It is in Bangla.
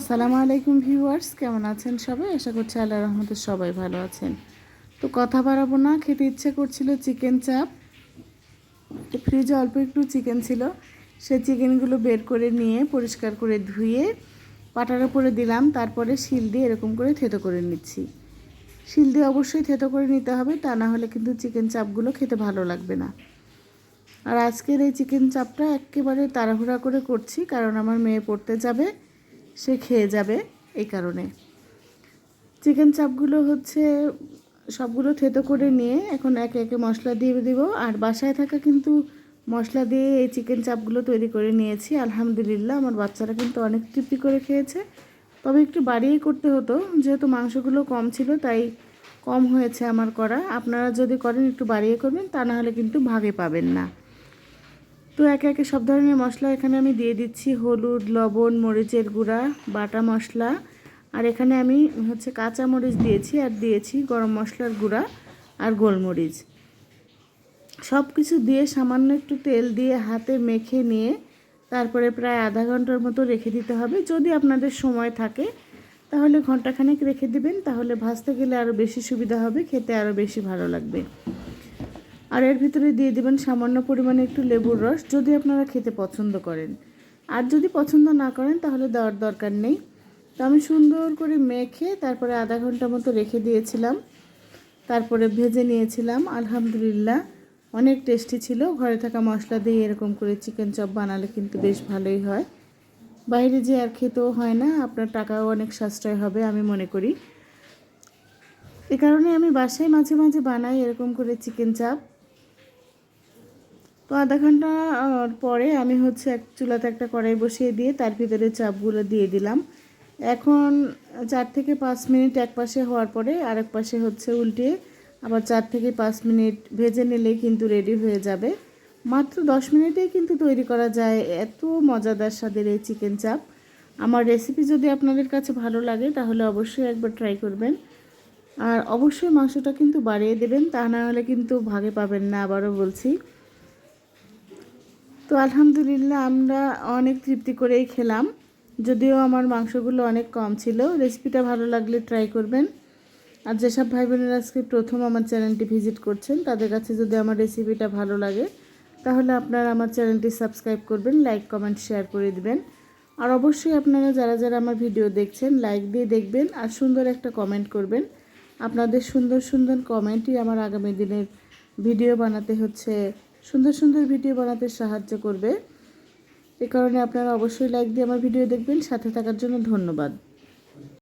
আসসালামু আলাইকুম ভিউয়ার্স, কেমন আছেন সবাই? আশা করছি আল্লাহ রহমতে সবাই ভালো আছেন। তো কথা বাড়াবো না, খেতে ইচ্ছে করছিল চিকেন চাপ। ফ্রিজে অল্প একটু চিকেন ছিল। সে চিকেনগুলো বের করে নিয়ে, পরিষ্কার করে ধুয়ে, পাটার উপরে দিলাম। তারপরে শিল দিয়ে এরকম করে থেতো করে নিচ্ছি। শিল দিয়ে অবশ্যই থেতো করে নিতে হবে, তা না হলে কিন্তু চিকেন চাপগুলো খেতে ভালো লাগবে না। আর আজকের এই চিকেন চাপটা একেবারে তাড়াহুড়া করে করছি, কারণ আমার মেয়ে পড়তে যাবে। সে খেয়ে যাবে এই কারণে। চিকেন চাপগুলো হচ্ছে সবগুলো থেতো করে নিয়ে এখন একে একে মশলা দিয়ে দিব। আর বাসায় থাকা কিন্তু মশলা দিয়ে এই চিকেন চাপগুলো তৈরি করে নিয়েছি। আলহামদুলিল্লাহ, আমার বাচ্চারা কিন্তু অনেক তৃপ্তি করে খেয়েছে। তবে একটু বাড়িয়েই করতে হতো, যেহেতু মাংসগুলো কম ছিল, তাই কম হয়েছে আমার করা। আপনারা যদি করেন একটু বাড়িয়ে করবেন, তা নাহলে কিন্তু ভাগে পাবেন না। তো একে একে সব ধরনের মশলা এখানে আমি দিয়ে দিচ্ছি। হলুদ, লবণ, মরিচের গুঁড়া, বাটা মশলা। আর এখানে আমি হচ্ছে কাঁচা মরিচ দিয়েছি আর দিয়েছি গরম মশলার গুঁড়া আর গোলমরিচ। সব কিছু দিয়ে সামান্য একটু তেল দিয়ে হাতে মেখে নিয়ে তারপরে প্রায় আধা ঘণ্টার মতো রেখে দিতে হবে। যদি আপনাদের সময় থাকে, তাহলে ঘন্টাখানেক রেখে দিবেন, তাহলে ভাজতে গেলে আরও বেশি সুবিধা হবে, খেতে আরও বেশি ভালো লাগবে। আর এর ভিতরে দিয়ে দেবেন সামান্য পরিমাণে একটু লেবুর রস, যদি আপনারা খেতে পছন্দ করেন। আর যদি পছন্দ না করেন, তাহলে দেওয়ার দরকার নেই। তো আমি সুন্দর করে মেখে তারপরে আধা ঘণ্টা মতো রেখে দিয়েছিলাম। তারপরে ভেজে নিয়েছিলাম, আলহামদুলিল্লাহ। অনেক টেস্টি ছিল। ঘরে থাকা মশলা দিয়ে এরকম করে চিকেন চপ বানালে কিন্তু বেশ ভালোই হয়। বাইরে যে আর খেতেও হয় না, আপনার টাকাও অনেক সাশ্রয় হবে, আমি মনে করি। এ কারণে আমি বাসায় মাঝে মাঝে বানাই এরকম করে চিকেন চাপ। তো আধা ঘণ্টা পরে আমি হচ্ছে এক চুলাতে একটা কড়াই বসিয়ে দিয়ে তার ভিতরে চাপগুলো দিয়ে দিলাম। এখন চার থেকে পাঁচ মিনিট এক পাশে হওয়ার পরে আরেক পাশে হচ্ছে উল্টিয়ে আবার চার থেকে পাঁচ মিনিট ভেজে নিলেই কিন্তু রেডি হয়ে যাবে। মাত্র দশ মিনিটেই কিন্তু তৈরি করা যায়, এত মজাদার স্বাদের এই চিকেন চাপ। আমার রেসিপি যদি আপনাদের কাছে ভালো লাগে তাহলে অবশ্যই একবার ট্রাই করবেন। আর অবশ্যই মাংসটা কিন্তু বাড়িয়ে দেবেন, তা না হলে কিন্তু ভাগে পাবেন না, আবারও বলছি। তো আলহামদুলিল্লাহ আমরা অনেক তৃপ্তি করেই খেলাম। যদিও আমার মাংসগুলো অনেক কম ছিল রেসিপিটা ভালো লাগলে ট্রাই করবেন। আর যেসব ভাই বোনেরা আজকে প্রথম আমার চ্যানেলটি ভিজিট করছেন, তাদের কাছে যদি আমার রেসিপিটা ভালো লাগে, তাহলে আপনারা আমার চ্যানেলটি সাবস্ক্রাইব করবেন লাইক কমেন্ট শেয়ার করে দিবেন। আর অবশ্যই আপনারা যারা যারা আমার ভিডিও দেখছেন লাইক দিয়ে দেখবেন আর সুন্দর একটা কমেন্ট করবেন। আপনাদের সুন্দর সুন্দর কমেন্টই আমার আগামী দিনের ভিডিও বানাতে হচ্ছে। সুন্দর সুন্দর ভিডিও বানাতে সাহায্য করবে। এ কারণে আপনারা অবশ্যই লাইক দিয়ে আমার ভিডিও দেখবেন। সাথে থাকার জন্য ধন্যবাদ।